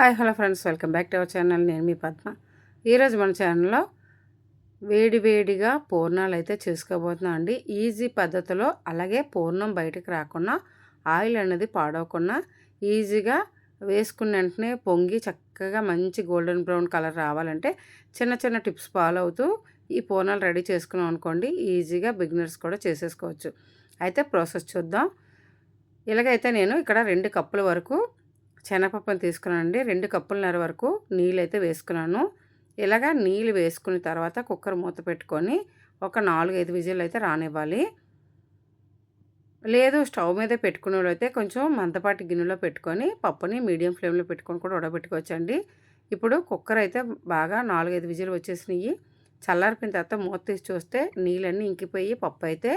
Hi hello friends. Welcome back to our channel. నేను మీ పద్మ. ఈరోజు మన ఛానల్లో వేడివేడిగా పూర్ణాలు అయితే చేసుకోబోతున్నాం అండి. ఈజీ పద్ధతిలో అలాగే పూర్ణం బయటకు రాకుండా ఆయిల్ అనేది పాడవకుండా ఈజీగా వేసుకున్న వెంటనే పొంగి చక్కగా మంచి గోల్డెన్ బ్రౌన్ కలర్ రావాలంటే చిన్న చిన్న టిప్స్ ఫాలో అవుతూ ఈ పూర్ణాలు రెడీ చేసుకున్నాం అనుకోండి ఈజీగా బిగినర్స్ కూడా చేసేసుకోవచ్చు. అయితే ప్రాసెస్ చూద్దాం. ఇలాగైతే నేను ఇక్కడ రెండు కప్పుల వరకు శనగపప్పుని తీసుకున్నానండి. రెండు కప్పులన్నర వరకు నీళ్ళు అయితే వేసుకున్నాను. ఇలాగా నీళ్ళు వేసుకున్న తర్వాత కుక్కర్ మూత పెట్టుకొని ఒక నాలుగు ఐదు విజిల్ అయితే రానివ్వాలి. లేదు స్టవ్ మీద పెట్టుకునే అయితే కొంచెం మందపాటి గిన్నెలో పెట్టుకొని పప్పుని మీడియం ఫ్లేమ్లో పెట్టుకొని కూడా ఉడబెట్టుకోవచ్చండి. ఇప్పుడు కుక్కర్ అయితే బాగా నాలుగైదు విజిల్ వచ్చేసినాయి చల్లారిపోయిన తర్వాత మూత తీసి చూస్తే నీళ్ళన్నీ ఇంకిపోయి పప్పు అయితే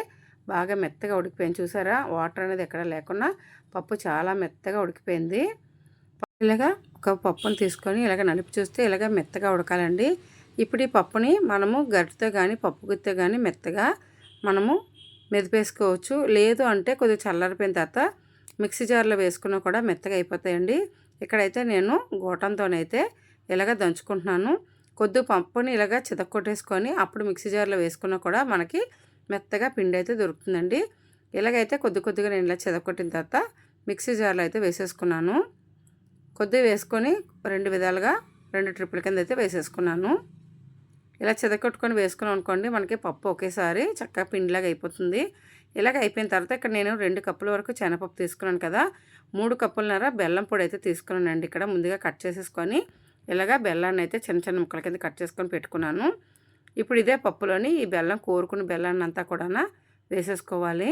బాగా మెత్తగా ఉడికిపోయింది. చూసారా? వాటర్ అనేది ఎక్కడ లేకుండా పప్పు చాలా మెత్తగా ఉడికిపోయింది. ఇలాగా ఒక పప్పును తీసుకొని ఇలాగ నలిపి చూస్తే ఇలాగ మెత్తగా ఉడకాలండి. ఇప్పుడు ఈ పప్పుని మనము గరిటతో కానీ పప్పు గుత్తో కానీ మెత్తగా మనము మెదిపేసుకోవచ్చు. లేదు అంటే కొద్దిగా చల్లారిపోయిన తర్వాత మిక్సీ జార్లో వేసుకున్నా కూడా మెత్తగా అయిపోతాయండి. ఇక్కడైతే నేను గోటంతోనైతే ఇలాగ దంచుకుంటున్నాను. కొద్ది పప్పుని ఇలాగ చితక్కొట్టేసుకొని అప్పుడు మిక్సీ జార్లో వేసుకున్నా కూడా మనకి మెత్తగా పిండి అయితే దొరుకుతుందండి. ఇలాగైతే కొద్ది కొద్దిగా నేను ఇలా చితక్కొట్టిన తర్వాత మిక్సీ జార్లో అయితే వేసేసుకున్నాను. కొద్దిగా వేసుకొని రెండు విధాలుగా రెండు ట్రిప్పుల కింద అయితే వేసేసుకున్నాను. ఇలా చెదకొట్టుకొని వేసుకున్నాం అనుకోండి మనకి పప్పు ఒకేసారి చక్కగా పిండిలాగా అయిపోతుంది. ఇలాగ అయిపోయిన తర్వాత ఇక్కడ నేను రెండు కప్పుల వరకు శనగపప్పు తీసుకున్నాను కదా మూడు కప్పులన్నర బెల్లం పొడి అయితే తీసుకున్నానండి. ఇక్కడ ముందుగా కట్ చేసేసుకొని ఇలాగ బెల్లాన్ని అయితే చిన్న చిన్న ముక్కల కింద కట్ చేసుకొని పెట్టుకున్నాను. ఇప్పుడు ఇదే పప్పులోని ఈ బెల్లం కోరుకున్న బెల్లాన్ని అంతా కూడా వేసేసుకోవాలి.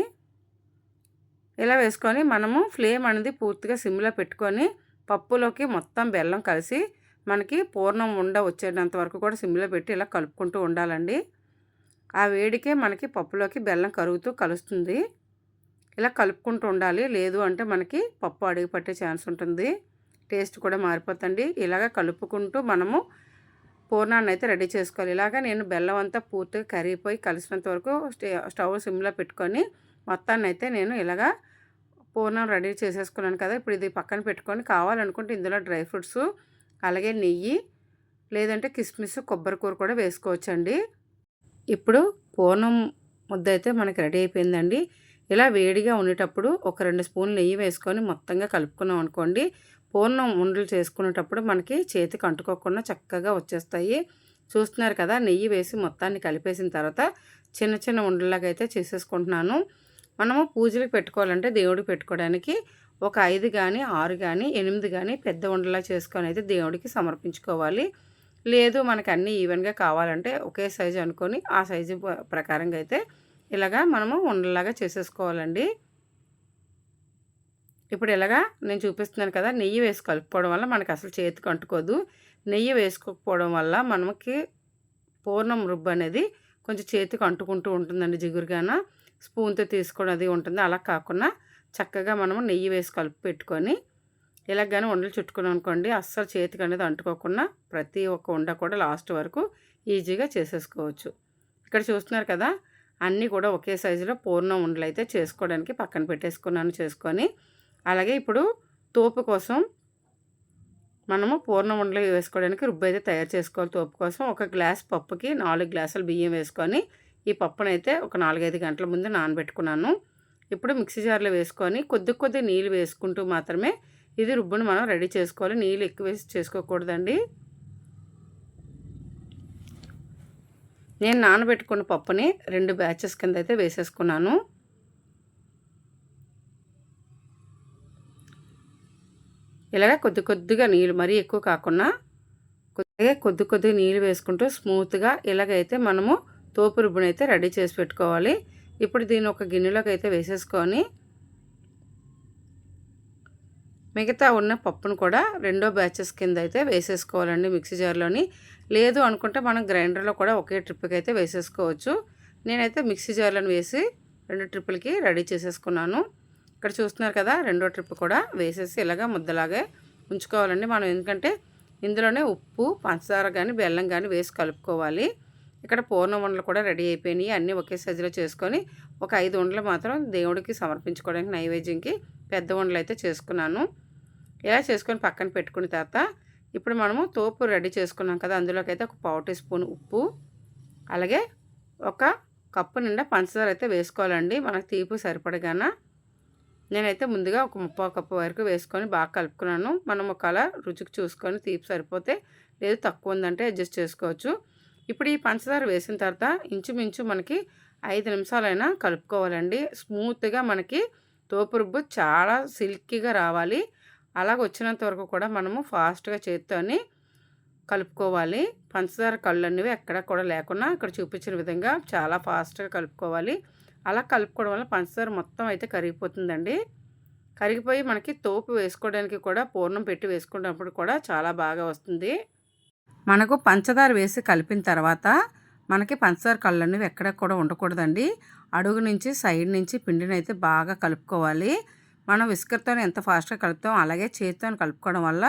ఇలా వేసుకొని మనము ఫ్లేమ్ అనేది పూర్తిగా సిమ్లో పెట్టుకొని పప్పులోకి మొత్తం బెల్లం కలిసి మనకి పూర్ణం ఉండ వచ్చేటంత వరకు కూడా సిమ్లో పెట్టి ఇలా కలుపుకుంటూ ఉండాలండి. ఆ వేడికే మనకి పప్పులోకి బెల్లం కరుగుతూ కలుస్తుంది. ఇలా కలుపుకుంటూ ఉండాలి. లేదు అంటే మనకి పప్పు అడుగు పట్టే ఛాన్స్ ఉంటుంది. టేస్ట్ కూడా మారిపోతుంది ఇలాగ కలుపుకుంటూ మనము పూర్ణాన్ని అయితే రెడీ చేసుకోవాలి. ఇలాగ నేను బెల్లం అంతా పూర్తిగా కరిగిపోయి కలిసినంత వరకు స్టవ్ సిమ్లో పెట్టుకొని మొత్తాన్ని అయితే నేను ఇలాగా పూర్ణం రెడీ చేసేసుకున్నాను కదా ఇప్పుడు ఇది పక్కన పెట్టుకొని కావాలనుకుంటే ఇందులో డ్రై ఫ్రూట్స్ అలాగే నెయ్యి లేదంటే కిస్మిస్ కొబ్బరి కూర కూడా వేసుకోవచ్చండి. ఇప్పుడు పూర్ణం ముద్ద అయితే మనకి రెడీ అయిపోయిందండి. ఇలా వేడిగా ఉండేటప్పుడు ఒక రెండు స్పూన్లు నెయ్యి వేసుకొని మొత్తంగా కలుపుకున్నాం అనుకోండి పూర్ణం ఉండలు చేసుకునేటప్పుడు మనకి చేతికి అంటుకోకుండా చక్కగా వచ్చేస్తాయి. చూస్తున్నారు కదా నెయ్యి వేసి మొత్తాన్ని కలిపేసిన తర్వాత చిన్న చిన్న ఉండలాగా అయితే చేసేసుకుంటున్నాను. మనము పూజలకు పెట్టుకోవాలంటే దేవుడికి పెట్టుకోవడానికి ఒక ఐదు కానీ ఆరు కానీ ఎనిమిది కానీ పెద్ద ఉండలా చేసుకొని అయితే దేవుడికి సమర్పించుకోవాలి. లేదు మనకు అన్నీ ఈవెన్గా కావాలంటే ఒకే సైజు అనుకొని ఆ సైజు ప్రకారంగా అయితే ఇలాగా మనము ఉండలాగా చేసేసుకోవాలండి. ఇప్పుడు ఇలాగా నేను చూపిస్తున్నాను కదా నెయ్యి వేసి కలుపుకోవడం వల్ల మనకు అసలు చేతికి అంటుకోదు. నెయ్యి వేసుకోకపోవడం వల్ల మనకి పూర్ణం రుబ్బు అనేది కొంచెం చేతికి అంటుకుంటూ ఉంటుందండి జిగురుగాన. స్పూన్తో తీసుకోవడం అది ఉంటుంది. అలా కాకుండా చక్కగా మనము నెయ్యి వేసి కలిపి పెట్టుకొని ఇలాగ ఉండలు చుట్టుకున్నాం అనుకోండి అస్సలు చేతికి అనేది అంటుకోకుండా ప్రతి ఒక్క ఉండ కూడా లాస్ట్ వరకు ఈజీగా చేసేసుకోవచ్చు. ఇక్కడ చూస్తున్నారు కదా అన్నీ కూడా ఒకే సైజులో పూర్ణ ఉండలు అయితే చేసుకోవడానికి పక్కన పెట్టేసుకున్నాను చేసుకొని. అలాగే ఇప్పుడు తోపు కోసం మనము పూర్ణ ఉండలు వేసుకోవడానికి రుబ్బు అయితే తయారు చేసుకోవాలి. తోపు కోసం ఒక గ్లాస్ పప్పుకి నాలుగు గ్లాసులు బియ్యం వేసుకొని ఈ పప్పునైతే ఒక నాలుగైదు గంటల ముందు నానబెట్టుకున్నాను. ఇప్పుడు మిక్సీ జార్లో వేసుకొని కొద్ది కొద్ది నీళ్ళు వేసుకుంటూ మాత్రమే ఇది రుబ్బును మనం రెడీ చేసుకోవాలి. నీళ్ళు ఎక్కువ వేసి చేసుకోకూడదండి. నేను నానబెట్టుకున్న పప్పుని రెండు బ్యాచెస్ కింద అయితే వేసేసుకున్నాను. ఇలాగ కొద్ది కొద్దిగా నీళ్ళు మరీ ఎక్కువ కాకుండా కొద్దిగా కొద్ది కొద్దిగా నీళ్ళు వేసుకుంటూ స్మూత్గా ఇలాగైతే మనము తోపు రుబ్బుని అయితే రెడీ చేసి పెట్టుకోవాలి. ఇప్పుడు దీన్ని ఒక గిన్నెలోకి అయితే వేసేసుకొని మిగతా ఉన్న పప్పును కూడా రెండో బ్యాచెస్ కింద అయితే వేసేసుకోవాలండి మిక్సీ జార్లోని. లేదు అనుకుంటే మనం గ్రైండర్లో కూడా ఒకే ట్రిప్కి అయితే వేసేసుకోవచ్చు. నేనైతే మిక్సీ జార్లను వేసి రెండు ట్రిప్పులకి రెడీ చేసేసుకున్నాను. ఇక్కడ చూస్తున్నారు కదా రెండో ట్రిప్ కూడా వేసేసి ఇలాగా ముద్దలాగే ఉంచుకోవాలండి. మనం ఎందుకంటే ఇందులోనే ఉప్పు పంచదార కానీ బెల్లం కానీ వేసి కలుపుకోవాలి. ఇక్కడ పూర్ణ ఉండలు కూడా రెడీ అయిపోయినాయి. అన్నీ ఒకే సైజులో చేసుకొని ఒక ఐదు ఉండలు మాత్రం దేవుడికి సమర్పించుకోవడానికి నైవేద్యంకి పెద్ద ఉండలు అయితే చేసుకున్నాను. ఇలా చేసుకొని పక్కన పెట్టుకున్న తర్వాత ఇప్పుడు మనము తోపు రెడీ చేసుకున్నాం కదా అందులోకి అయితే ఒక పావు టీ స్పూన్ ఉప్పు అలాగే ఒక కప్పు నిండా పంచదార అయితే వేసుకోవాలండి మనకు తీపి సరిపడగాన. నేనైతే ముందుగా ఒక ముప్పై కప్పు వరకు వేసుకొని బాగా కలుపుకున్నాను. మనం ఒకవేళ రుచికి చూసుకొని తీపి సరిపోతే లేదు తక్కువ ఉందంటే అడ్జస్ట్ చేసుకోవచ్చు. ఇప్పుడు ఈ పంచదార వేసిన తర్వాత ఇంచుమించు మనకి ఐదు నిమిషాలైనా కలుపుకోవాలండి. స్మూత్గా మనకి తోపు రుబ్బు చాలా సిల్కీగా రావాలి. అలాగ వచ్చినంత వరకు కూడా మనము ఫాస్ట్గా చేత్తోని కలుపుకోవాలి. పంచదార కళ్ళు అనేవి ఎక్కడ కూడా లేకుండా ఇక్కడ చూపించిన విధంగా చాలా ఫాస్ట్గా కలుపుకోవాలి. అలా కలుపుకోవడం వల్ల పంచదార మొత్తం అయితే కరిగిపోతుందండి. కరిగిపోయి మనకి తోపు వేసుకోవడానికి కూడా పూర్ణం పెట్టి వేసుకున్నప్పుడు కూడా చాలా బాగా వస్తుంది. మనకు పంచదార వేసి కలిపిన తర్వాత మనకి పంచదార కళ్ళు అనేవి ఎక్కడ కూడా ఉండకూడదండి. అడుగు నుంచి సైడ్ నుంచి పిండిని అయితే బాగా కలుపుకోవాలి. మనం విస్కర్తో ఎంత ఫాస్ట్గా కలుపుతాం అలాగే చేతితో కలుపుకోవడం వల్ల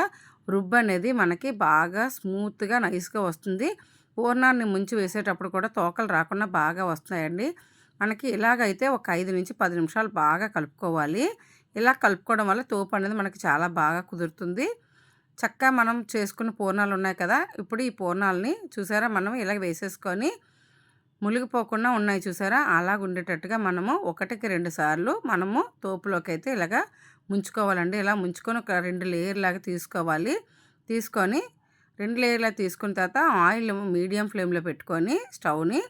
రుబ్బు అనేది మనకి బాగా స్మూత్గా నైస్గా వస్తుంది. పూర్ణాన్ని ముంచి వేసేటప్పుడు కూడా తోకలు రాకుండా బాగా వస్తాయండి. మనకి ఇలాగైతే ఒక ఐదు నుంచి పది నిమిషాలు బాగా కలుపుకోవాలి. ఇలా కలుపుకోవడం వల్ల తోపు అనేది మనకి చాలా బాగా కుదురుతుంది. చక్కగా మనం చేసుకున్న పూర్ణాలు ఉన్నాయి కదా? ఇప్పుడు ఈ పూర్ణాలని చూసారా? మనం ఇలా వేసేసుకొని మునిగిపోకుండా ఉన్నాయి చూసారా? అలాగ ఉండేటట్టుగా మనము ఒకటికి రెండు సార్లు మనము తోపులోకి అయితే ఇలాగా ముంచుకోవాలండి. ఇలా ముంచుకొని ఒక రెండు లేయర్ లాగా తీసుకోవాలి. తీసుకొని రెండు లేయర్లా తీసుకున్న తర్వాత ఆయిల్ మీడియం ఫ్లేమ్లో పెట్టుకొని స్టవ్ని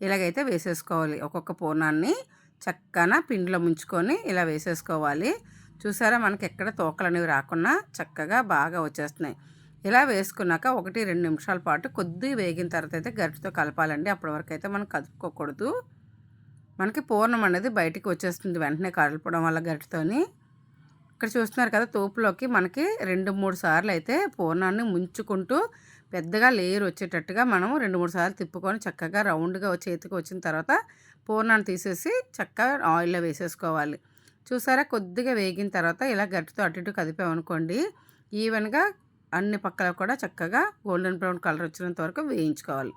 ఇలాగైతే వేసేసుకోవాలి. ఒక్కొక్క పూర్ణాన్ని చక్కన పిండిలో ముంచుకొని ఇలా వేసేసుకోవాలి. చూసారా? మనకి ఎక్కడ తోకలు అనేవి రాకుండా చక్కగా బాగా వచ్చేస్తున్నాయి. ఇలా వేసుకున్నాక ఒకటి రెండు నిమిషాల పాటు కొద్దిగా వేగిన తర్వాత అయితే గరిటతో కలపాలండి. అప్పటి వరకు అయితే మనం కలుపుకోకూడదు మనకి పూర్ణం అనేది బయటికి వచ్చేస్తుంది వెంటనే కలపడం వల్ల గరిటతోని. ఇక్కడ చూస్తున్నారు కదా తోపులోకి మనకి రెండు మూడు సార్లు అయితే పూర్ణాన్ని ముంచుకుంటూ పెద్దగా లేయర్ వచ్చేటట్టుగా మనం రెండు మూడు సార్లు తిప్పుకొని చక్కగా రౌండ్గా చేతికి వచ్చిన తర్వాత పూర్ణాన్ని తీసేసి చక్కగా ఆయిల్లో వేసేసుకోవాలి. చూసారా? కొద్దిగా వేగిన తర్వాత ఇలా గట్టితో అటు ఇటు కదిపామనుకోండి ఈవెన్గా అన్ని పక్కల కూడా చక్కగా గోల్డెన్ బ్రౌన్ కలర్ వచ్చినంత వరకు వేయించుకోవాలి.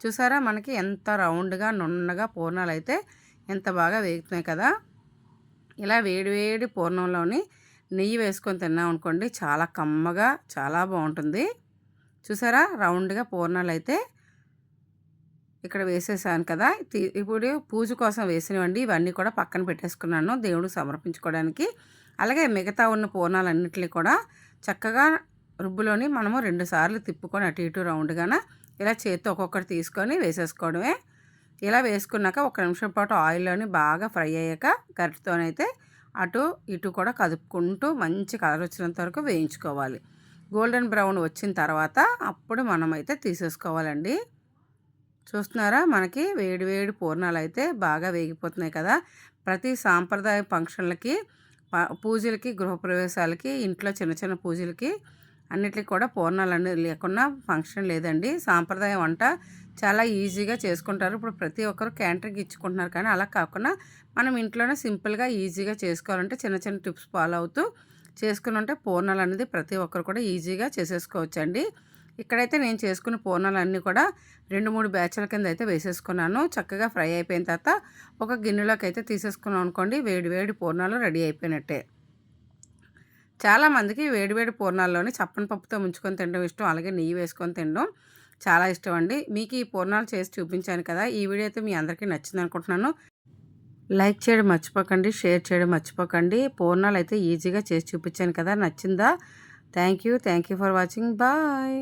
చూసారా? మనకి ఎంత రౌండ్గా నున్నగా పూర్ణాలు అయితే ఎంత బాగా వేగుతున్నాయి కదా? ఇలా వేడివేడి పూర్ణంలోని నెయ్యి వేసుకొని తిన్నాం అనుకోండి చాలా కమ్మగా చాలా బాగుంటుంది. చూసారా? రౌండ్గా పూర్ణాలు అయితే ఇక్కడ వేసేసాను కదా. ఇప్పుడు పూజ కోసం వేసినవండి. ఇవన్నీ కూడా పక్కన పెట్టేసుకున్నాను దేవుడు సమర్పించుకోవడానికి. అలాగే మిగతా ఉన్న పూర్ణాలన్నింటినీ కూడా చక్కగా రుబ్బులోని మనము రెండు సార్లు తిప్పుకొని అటు ఇటు రౌండ్గాన ఇలా చేతితో ఒక్కొక్కటి తీసుకొని వేసేసుకోవడమే. ఇలా వేసుకున్నాక ఒక నిమిషం పాటు ఆయిల్లోని బాగా ఫ్రై అయ్యాక గరిటతోనైతే అటు ఇటు కూడా కదుపుకుంటూ మంచి కలర్ వచ్చినంత వరకు వేయించుకోవాలి. గోల్డెన్ బ్రౌన్ వచ్చిన తర్వాత అప్పుడు మనమైతే తీసేసుకోవాలండి. చూస్తున్నారా? మనకి వేడి వేడి పూర్ణాలు అయితే బాగా వేగిపోతున్నాయి కదా. ప్రతి సాంప్రదాయ ఫంక్షన్లకి పూజలకి గృహప్రవేశాలకి ఇంట్లో చిన్న చిన్న పూజలకి అన్నిటికీ కూడా పూర్ణాలు అనేది లేకుండా ఫంక్షన్ లేదండి. సాంప్రదాయ వంట చాలా ఈజీగా చేసుకుంటారు. ఇప్పుడు ప్రతి ఒక్కరు క్యాంటరింగ్ ఇచ్చుకుంటున్నారు కానీ అలా కాకుండా మనం ఇంట్లోనే సింపుల్గా ఈజీగా చేసుకోవాలంటే చిన్న చిన్న టిప్స్ ఫాలో అవుతూ చేసుకుని ఉంటే పూర్ణాలు అనేది ప్రతి ఒక్కరు కూడా ఈజీగా చేసేసుకోవచ్చండి. ఇక్కడైతే నేను చేసుకున్న పూర్ణాలు అన్నీ కూడా రెండు మూడు బ్యాచ్ల కింద అయితే వేసేసుకున్నాను. చక్కగా ఫ్రై అయిపోయిన తర్వాత ఒక గిన్నెలోకి అయితే తీసేసుకున్నాం అనుకోండి వేడి వేడి పూర్ణాలు రెడీ అయిపోయినట్టే. చాలామందికి వేడివేడి పూర్ణాల్లోని చప్పని పప్పుతో ముంచుకొని తినడం ఇష్టం అలాగే నెయ్యి వేసుకొని తినడం చాలా ఇష్టం అండి. మీకు ఈ పూర్ణాలు చేసి చూపించాను కదా ఈ వీడియో అయితే మీ అందరికీ నచ్చింది అనుకుంటున్నాను. లైక్ చేయడం మర్చిపోకండి షేర్ చేయడం మర్చిపోకండి. పూర్ణాలు అయితే ఈజీగా చేసి చూపించాను కదా నచ్చిందా? Thank you thank you for watching. Bye.